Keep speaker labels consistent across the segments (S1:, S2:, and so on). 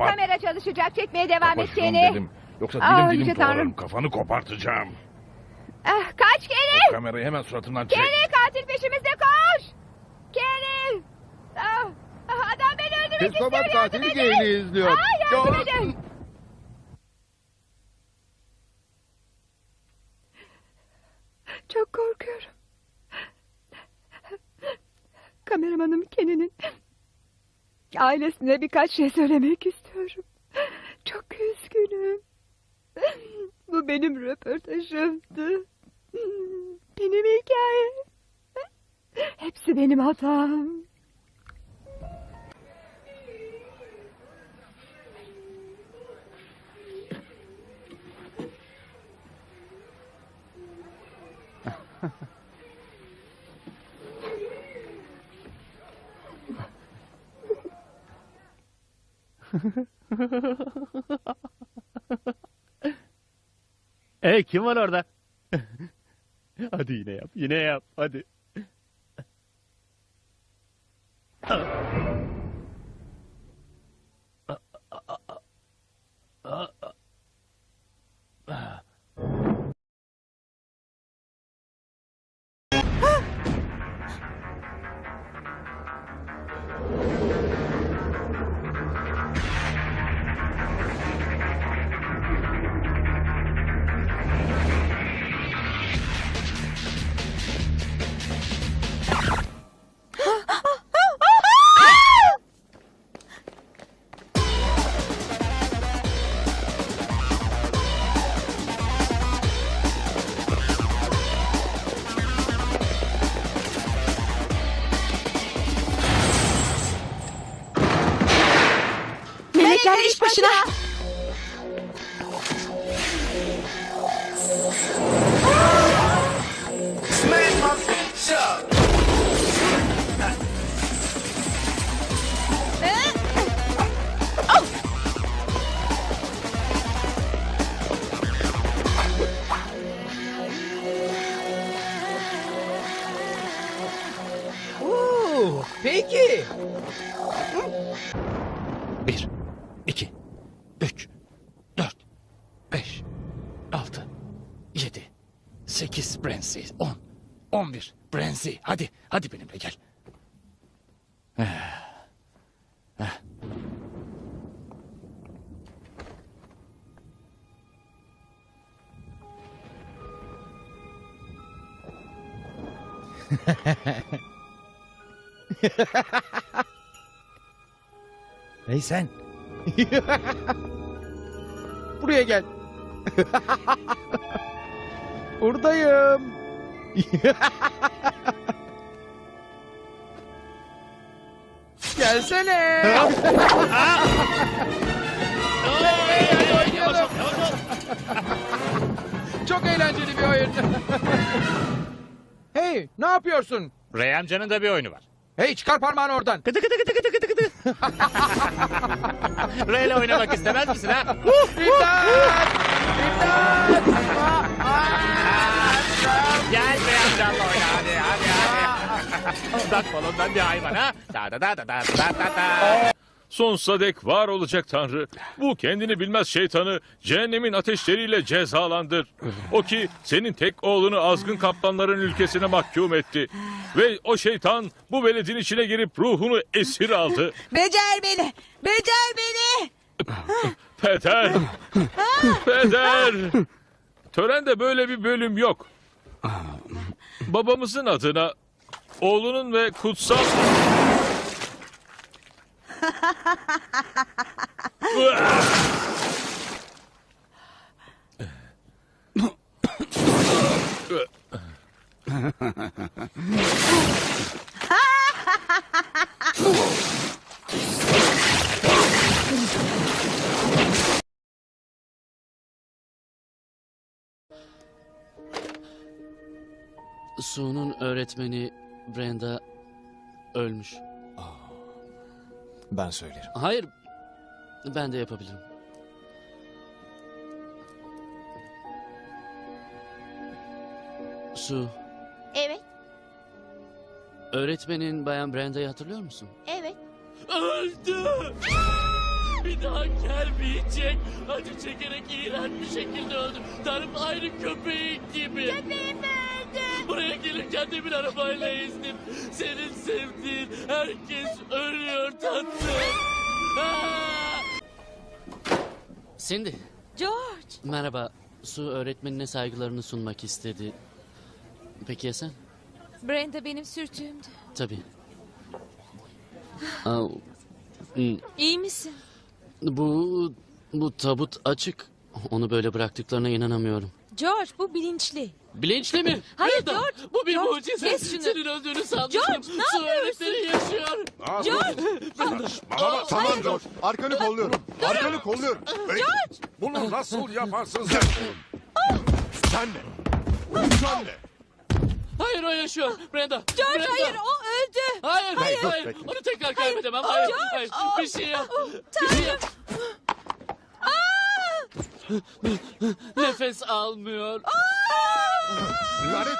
S1: Kapat.
S2: kamera çalışacak. Çekmeye devam
S1: Kapa
S2: et
S1: şunu
S2: seni.
S1: dedim. Yoksa
S2: Ah,
S1: dilim dilim
S2: Yüce
S1: doğrarım.
S2: Tanrım.
S1: Kafanı kopartacağım.
S2: Ah, kaç
S1: O
S2: Kenny!
S1: kamerayı hemen suratından çek.
S2: Kenny katil peşimizde koş! Kenny! Ah, ah, adam beni öldürmek istiyor yardım
S3: katil
S2: edin!
S3: Gail'i izliyor.
S2: Ah, yardım
S3: Ya-
S2: edin! Çok korkuyorum. Kameramanım Kenny'nin ailesine birkaç şey söylemek istiyorum. Çok üzgünüm. Bu benim röportajımdı. Benim hikayem. Hepsi benim hatam.
S4: Hey kim var orada? hadi yine yap, yine yap, hadi.
S2: Melekler iş başına.
S5: Oo, peki.
S6: 11. Brenzi hadi hadi benimle gel.
S5: hey sen. Buraya gel. Buradayım. Gelsene. Çok eğlenceli bir oyun. hey, ne yapıyorsun?
S4: Ray amcanın da bir oyunu var.
S5: Hey, çıkar parmağını oradan.
S4: Kıtı kıtı kıtı kıtı kıtı kıtı. Ray ile oynamak istemez misin ha?
S5: İmdat! İmdat! Aa, aa!
S4: Gel Ray amcanla oyna hadi hadi hadi. Dudak balondan bir hayvan ha. Da da da da da da da da.
S7: Sonsuza dek var olacak Tanrı. Bu kendini bilmez şeytanı cehennemin ateşleriyle cezalandır. O ki senin tek oğlunu azgın kaplanların ülkesine mahkum etti. Ve o şeytan bu veledin içine girip ruhunu esir aldı.
S8: Becer beni! Becer beni!
S7: Peder! Peder! Törende böyle bir bölüm yok. Babamızın adına oğlunun ve kutsal...
S9: Su'nun öğretmeni Brenda ölmüş.
S6: Ben söylerim.
S9: Hayır, ben de yapabilirim. Su,
S8: Evet,
S9: öğretmenin Bayan Brenda'yı hatırlıyor musun?
S8: evet.
S9: Öldü! Bir daha gelmeyecek. Acı çekerek iğrenç bir şekilde öldü. Tanrım aynı köpeğin gibi.
S2: Köpeğim öldü.
S9: Buraya gelirken de bir arabayla ezdim. Senin sevdiğin herkes ölüyor tatlım. Aa! Cindy,
S8: George.
S9: merhaba. Su öğretmenine saygılarını sunmak istedi. Peki ya sen?
S8: Brenda benim sürtüğümdü.
S9: Tabii. Aa, hmm,
S8: İyi misin?
S9: bu bu tabut açık. Onu böyle bıraktıklarına inanamıyorum.
S8: George bu bilinçli.
S9: Bilinçli mi?
S8: Hayır,
S9: Brenda,
S8: George,
S9: Bu bir
S8: George,
S9: mucize.
S8: kes şunu.
S9: Senin öldüğünü sanmıştım.
S8: George, ne
S9: Su öğretmeni yaşıyor.
S3: Tamam George. Arkanı kolluyorum. Arkanı kolluyorum.
S1: Bunu nasıl yaparsın sen?
S3: Sen de. Sen de.
S9: Hayır o yaşıyor. Brenda.
S8: George
S9: Brenda.
S8: hayır o öldü.
S9: Hayır, hayır,
S3: dur,
S9: hayır.
S3: bekle.
S9: Onu tekrar kaybedemem. Hayır,
S8: George,
S9: hayır.
S8: aa,
S9: Bir şey yap. Bir şey yap. Nefes almıyor.
S3: Lanet.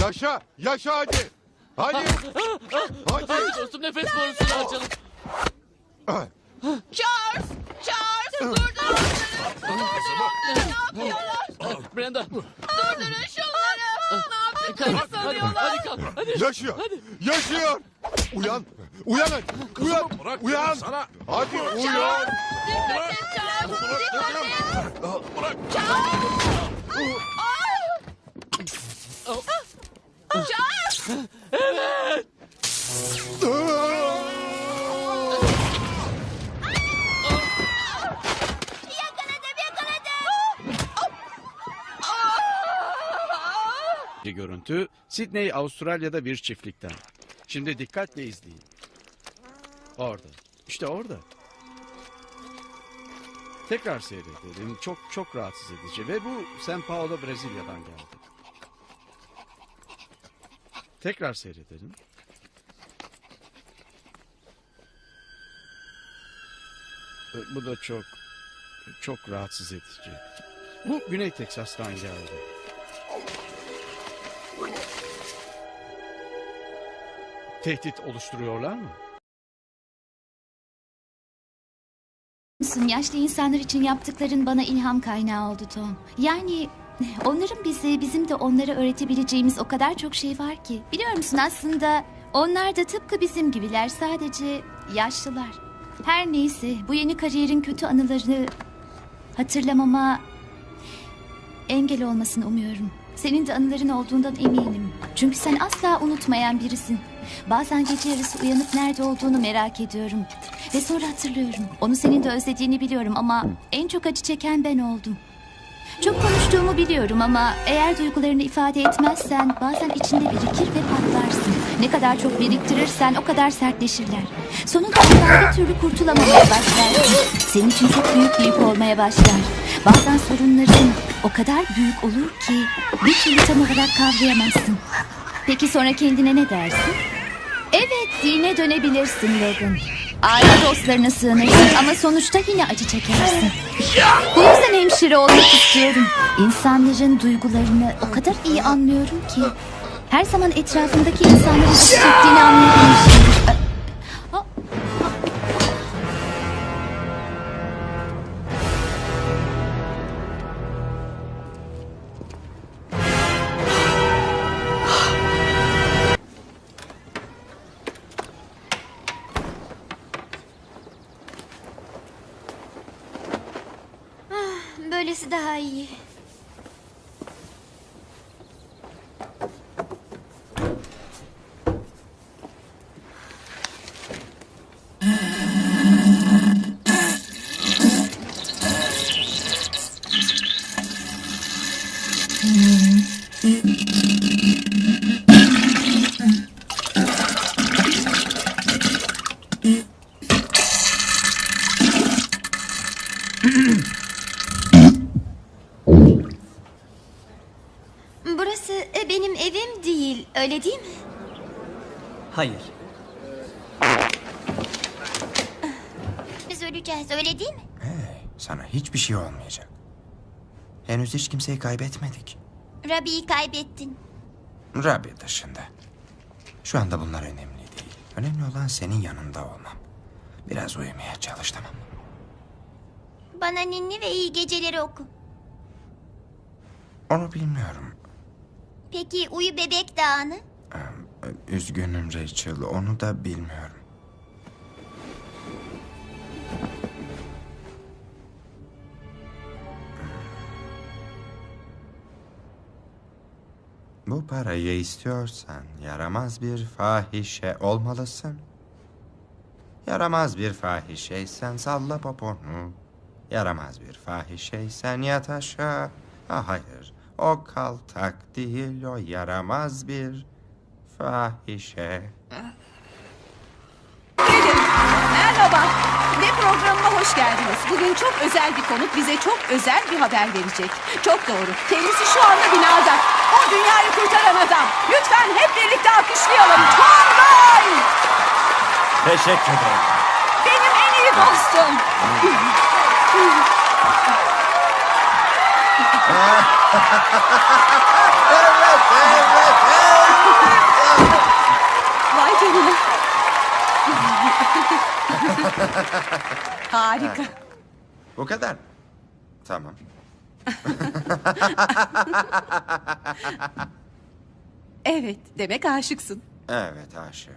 S3: yaşa. Yaşa hadi. Hadi.
S9: Hadi
S3: Hadi.
S9: dostum nefes borusunu açalım.
S8: Charles! Charles! Durdurun! ne yapıyorlar?
S9: Brenda.
S8: Durdurun şunları! Ne
S9: Hadi,
S8: sanıyorlar?
S9: hadi kalk. Hadi.
S3: Yaşıyor.
S9: Hadi.
S3: Yaşıyor. Uyan. Uyan hadi. Uyan.
S1: bırak
S3: Uyan.
S1: sana.
S3: Hadi uyan.
S8: Dikkat et Charles! Dikkat et! Charles!
S2: Yakaladım yakaladım.
S10: görüntü Sydney, Avustralya'da bir çiftlikten. Şimdi dikkatle izleyin. Orada. İşte orada. Tekrar seyredelim. Çok çok rahatsız edici ve bu São Paulo, Brezilya'dan geldi. Tekrar seyredelim. E, Bu da çok çok rahatsız edici. Bu Güney Teksas'tan geldi. Tehdit oluşturuyorlar mı?
S11: Musun? Yaşlı insanlar için yaptıkların bana ilham kaynağı oldu Tom. Yani onların bize, bizim de onlara öğretebileceğimiz o kadar çok şey var ki. Biliyor musun aslında onlar da tıpkı bizim gibiler. Sadece yaşlılar. Her neyse bu yeni kariyerin kötü anıları hatırlamama engel olmasını umuyorum. Senin de anıların olduğundan eminim. Çünkü sen asla unutmayan birisin. Bazen gece yarısı uyanıp nerede olduğunu merak ediyorum. Ve sonra hatırlıyorum. Onu senin de özlediğini biliyorum ama en çok acı çeken ben oldum. Çok konuştuğumu biliyorum ama eğer duygularını ifade etmezsen bazen içinde birikir ve patlarsın. Ne kadar çok biriktirirsen o kadar sertleşirler. Sonunda ondan bir türlü kurtulamamaya başlarsın. Senin için çok büyük bir yük olmaya başlar. Bazen sorunların o kadar büyük olur ki bir türlü tam olarak kavrayamazsın. Peki sonra kendine ne dersin? Evet, dine dönebilirsin Logan. Aile dostlarına sığınırsın ama sonuçta yine acı çekersin. Bu yüzden hemşire olmak istiyorum. İnsanların duygularını o kadar iyi anlıyorum ki. Her zaman etrafımdaki insanların acı öyle değil mi?
S12: Hayır.
S11: Biz öleceğiz, öyle değil mi?
S12: Sana hiçbir şey olmayacak. Henüz hiç kimseyi kaybetmedik.
S11: Rabi'yi kaybettin.
S12: Rabbi dışında. Şu anda bunlar önemli değil. Önemli olan senin yanında olmam. Biraz uyumaya çalış tamam mı?
S11: Bana ninni ve iyi geceleri oku.
S12: Onu bilmiyorum.
S11: Peki uyu bebek dağını?
S12: Üzgünüm Rachel, onu da bilmiyorum. Bu parayı istiyorsan yaramaz bir fahişe olmalısın. Yaramaz bir fahişeysen salla poponu. Yaramaz bir fahişeysen yat aşağı. Ha, hayır, o kaltak değil, o yaramaz bir fahişe.
S13: Merhaba. Ve programıma hoş geldiniz. Bugün çok özel bir konuk bize çok özel bir haber verecek. Çok doğru. Kendisi şu anda binada. O dünyayı kurtaran adam. Lütfen hep birlikte alkışlayalım. Gunn!
S12: Teşekkür ederim.
S13: Benim en iyi dostum. Vay canına. Harika.
S12: Bu kadar. Tamam.
S13: Evet, demek aşıksın.
S12: Evet aşığım.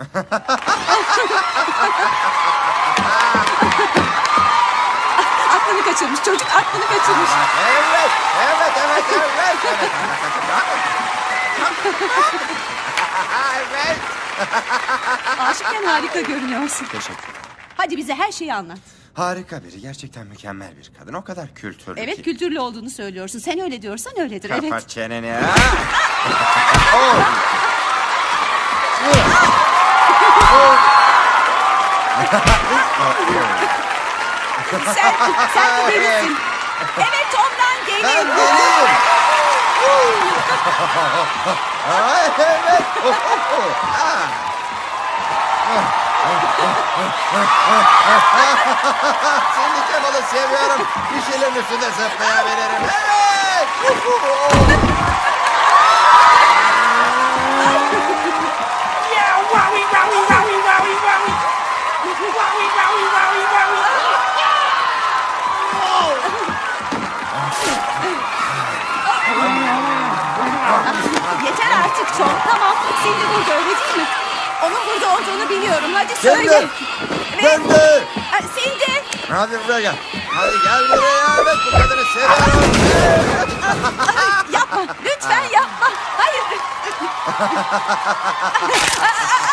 S13: Aklını kaçırmış çocuk, aklını kaçırmış.
S12: Evet, evet, evet, evet, evet. evet.
S13: Aşıkken harika görünüyorsun.
S12: Teşekkür ederim.
S13: Hadi bize her şeyi anlat.
S12: Harika biri, gerçekten mükemmel bir kadın. O kadar kültürlü
S13: Evet
S12: ki.
S13: kültürlü olduğunu söylüyorsun. Sen öyle diyorsan öyledir.
S12: Kapat
S13: Evet.
S12: çeneni. ha! Oh!
S13: Sen, sen delisin. Evet Tom'dan
S12: Ben
S13: gelin.
S12: deliyim. Ay, evet. Seni Kemal'ı seviyorum. Bir şeylerin üstünde zıplayabilirim. Evet.
S13: Yeter Cindy burada öyle değil mi? Onun burada olduğunu biliyorum. Hadi söyle.
S12: Cindy! Cindy!
S13: Ha, Cindy.
S12: Hadi buraya gel. Hadi gel buraya. Evet bu kadını seviyorum.
S13: Yapma. Lütfen yapma. Hayır.